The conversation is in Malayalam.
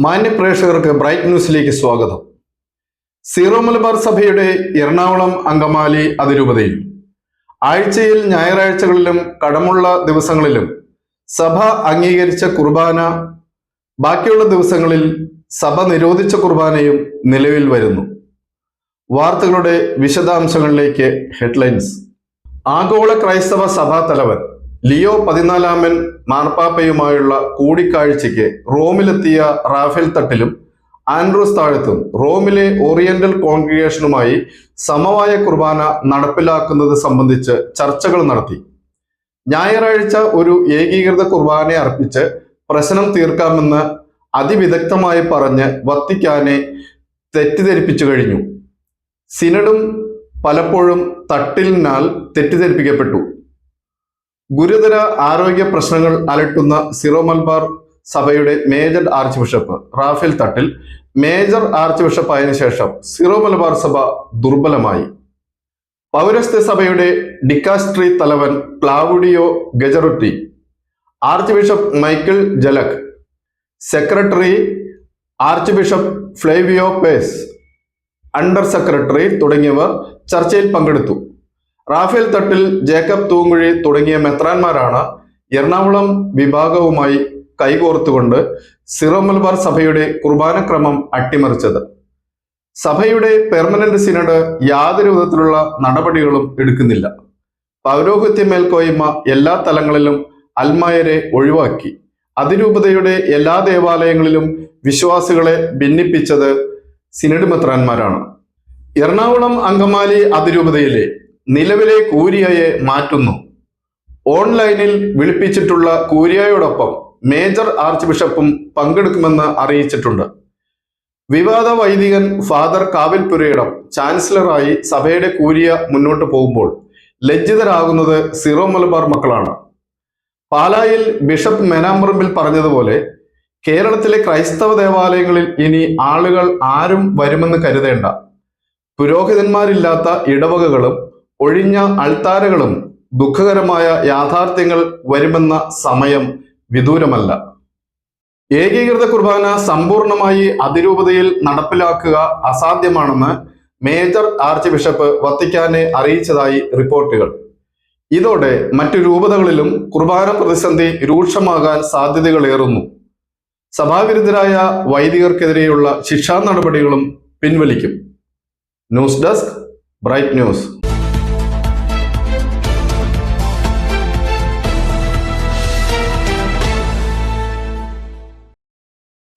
മാന്യ പ്രേക്ഷകർക്ക് ബ്രൈറ്റ് ന്യൂസിലേക്ക് സ്വാഗതം. സീറോ മലബാർ സഭയുടെ എറണാകുളം അങ്കമാലി അതിരൂപതയിൽ ആഴ്ചയിൽ ഞായറാഴ്ചകളിലും കടമുള്ള ദിവസങ്ങളിലും സഭ അംഗീകരിച്ച കുർബാന ബാക്കിയുള്ള ദിവസങ്ങളിൽ സഭ നിരോധിച്ച കുർബാനയും നിലവിൽ വരുന്നു. വാർത്തകളുടെ വിശദാംശങ്ങളിലേക്ക് ഹെഡ്ലൈൻസ്. ആഗോള ക്രൈസ്തവ സഭാ തലവൻ ലിയോ പതിനാലാമൻ മാർപ്പാപ്പയുമായുള്ള കൂടിക്കാഴ്ചയ്ക്ക് റോമിലെത്തിയ റാഫേൽ തട്ടിലും ആൻഡ്രൂസ് താഴത്തും റോമിലെ ഓറിയന്റൽ കോൺഗ്രിഗേഷനുമായി സമവായ കുർബാന നടപ്പിലാക്കുന്നത് സംബന്ധിച്ച് ചർച്ചകൾ നടത്തി. ഞായറാഴ്ച ഒരു ഏകീകൃത കുർബാന അർപ്പിച്ച് പ്രശ്നം തീർക്കാമെന്ന് അതിവിദഗ്ധമായി പറഞ്ഞ് വത്തിക്കാനെ തെറ്റിദ്ധരിപ്പിച്ചു കഴിഞ്ഞു. സിനഡും പലപ്പോഴും തട്ടിലിനാൽ തെറ്റിദ്ധരിപ്പിക്കപ്പെട്ടു. ഗുരുതര ആരോഗ്യ പ്രശ്നങ്ങൾ അലട്ടുന്ന സിറോ മലബാർ സഭയുടെ major archbishop Raphael Thattil major archbishop ആയതിനു ശേഷം സിറോ മലബാർ സഭ ദുർബലമായി. പൗരസ്ത്യ സഭയുടെ ഡിക്കാസ്ട്രി തലവൻ Claudio Gugerotti archbishop Michael Jalakh secretary archbishop Flavio Pace under secretary തുടങ്ങിയവർ ചർച്ചയിൽ പങ്കെടുത്തു. റാഫേൽ തട്ടിൽ ജേക്കബ് തൂങ്കുഴി തുടങ്ങിയ മെത്രാന്മാരാണ് എറണാകുളം വിഭാഗവുമായി കൈകോർത്തുകൊണ്ട് സിറോ മലബാർ സഭയുടെ കുർബാനക്രമം അട്ടിമറിച്ചത്. സഭയുടെ പെർമനന്റ് സിനഡ് യാതൊരു വിധത്തിലുള്ള നടപടികളും എടുക്കുന്നില്ല. പൗരോഹിത്യ മേൽക്കോയ്മ എല്ലാ തലങ്ങളിലും അൽമായരെ ഒഴിവാക്കി. അതിരൂപതയുടെ എല്ലാ ദേവാലയങ്ങളിലും വിശ്വാസികളെ ഭിന്നിപ്പിച്ചത് സിനഡ് മെത്രാന്മാരാണ്. എറണാകുളം അങ്കമാലി അതിരൂപതയിലെ നിലവിലെ കൂരിയയെ മാറ്റുന്നു. ഓൺലൈനിൽ വിളിപ്പിച്ചിട്ടുള്ള കൂരിയയോടൊപ്പം മേജർ ആർച്ച് ബിഷപ്പും പങ്കെടുക്കുമെന്ന് അറിയിച്ചിട്ടുണ്ട്. വിവാദ വൈദികൻ ഫാദർ കാവിൽപുരയിടം ചാൻസലറായി സഭയുടെ കൂരിയ മുന്നോട്ട് പോകുമ്പോൾ ലജ്ജിതരാകുന്നത് സിറോ മലബാർ മക്കളാണ്. പാലായിൽ ബിഷപ്പ് മെനാമ്പറമ്പിൽ പറഞ്ഞതുപോലെ കേരളത്തിലെ ക്രൈസ്തവ ദേവാലയങ്ങളിൽ ഇനി ആളുകൾ ആരും വരുമെന്ന് കരുതേണ്ട. പുരോഹിതന്മാരില്ലാത്ത ഇടവകകളും ഒഴിഞ്ഞ അൾത്താരകളും ദുഃഖകരമായ യാഥാർത്ഥ്യങ്ങൾ വരുമെന്ന സമയം വിദൂരമല്ല. ഏകീകൃത കുർബാന സമ്പൂർണമായി അതിരൂപതയിൽ നടപ്പിലാക്കുക അസാധ്യമാണെന്ന് മേജർ ആർച്ച് ബിഷപ്പ് വത്തിക്കാനെ അറിയിച്ചതായി റിപ്പോർട്ടുകൾ. ഇതോടെ മറ്റു രൂപതകളിലും കുർബാന പ്രതിസന്ധി രൂക്ഷമാകാൻ സാധ്യതകളേറുന്നു. സഭാവിരുദ്ധരായ വൈദികർക്കെതിരെയുള്ള ശിക്ഷാ നടപടികളും പിൻവലിക്കും. News desk bright news.